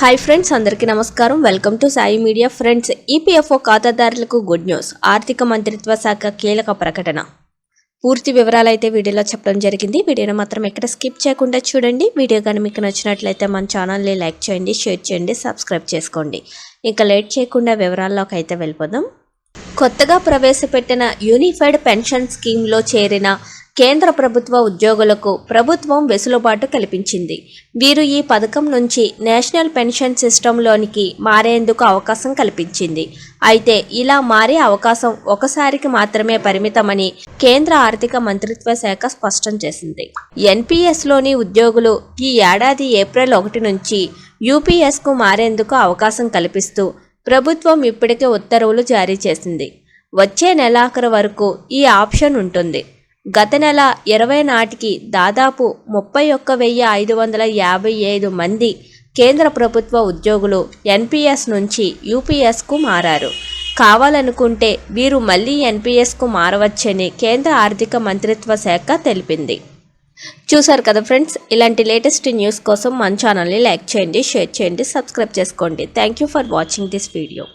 Hi friends అందరికీ నమస్కారం. Welcome to Sai media friends EPFO ఖాతాదారులకు గుడ్ న్యూస్ ఆర్థిక మంత్రిత్వ శాఖ కీలక ప్రకటన. పూర్తి వివరాలు అయితే వీడియోలో చెప్పడం జరిగింది. వీడియోను మాత్రం ఎక్కడ స్కిప్ చేయకుండా చూడండి. వీడియో కానీ మీకు నచ్చినట్లయితే మన ఛానల్ని లైక్ చేయండి షేర్ చేయండి సబ్స్క్రైబ్ చేసుకోండి. ఇంకా లేట్ చేయకుండా వివరాల్లోకి అయితే వెళ్ళిపోదాం. కొత్తగా ప్రవేశపెట్టిన యూనిఫైడ్ పెన్షన్ స్కీమ్లో చేరిన కేంద్ర ప్రభుత్వ ఉద్యోగులకు ప్రభుత్వం వెసులుబాటు కల్పించింది. వీరు ఈ పథకం నుంచి నేషనల్ పెన్షన్ సిస్టంలోనికి మారేందుకు అవకాశం కల్పించింది. అయితే ఇలా మారే అవకాశం ఒకసారికి మాత్రమే పరిమితమని కేంద్ర ఆర్థిక మంత్రిత్వ శాఖ స్పష్టం చేసింది. ఎన్పిఎస్లోని ఉద్యోగులు ఈ ఏడాది ఏప్రిల్ ఒకటి నుంచి యూపీఎస్కు మారేందుకు అవకాశం కల్పిస్తూ ప్రభుత్వం ఇప్పటికే ఉత్తర్వులు జారీ చేసింది. వచ్చే నెలాఖరు వరకు ఈ ఆప్షన్ ఉంటుంది. గత నెల ఇరవై నాటికి దాదాపు ముప్పై ఒక్క వెయ్యి ఐదు వందల యాభై ఐదు మంది కేంద్ర ప్రభుత్వ ఉద్యోగులు ఎన్పిఎస్ నుంచి యూపీఎస్కు మారారు. కావాలనుకుంటే వీరు మళ్ళీ ఎన్పిఎస్కు మారవచ్చని కేంద్ర ఆర్థిక మంత్రిత్వ శాఖ తెలిపింది. చూసారు కదా ఫ్రెండ్స్ ఇలాంటి లేటెస్ట్ న్యూస్ కోసం మన ఛానల్ని లైక్ చేయండి షేర్ చేయండి సబ్స్క్రైబ్ చేసుకోండి. Thank you for watching this video.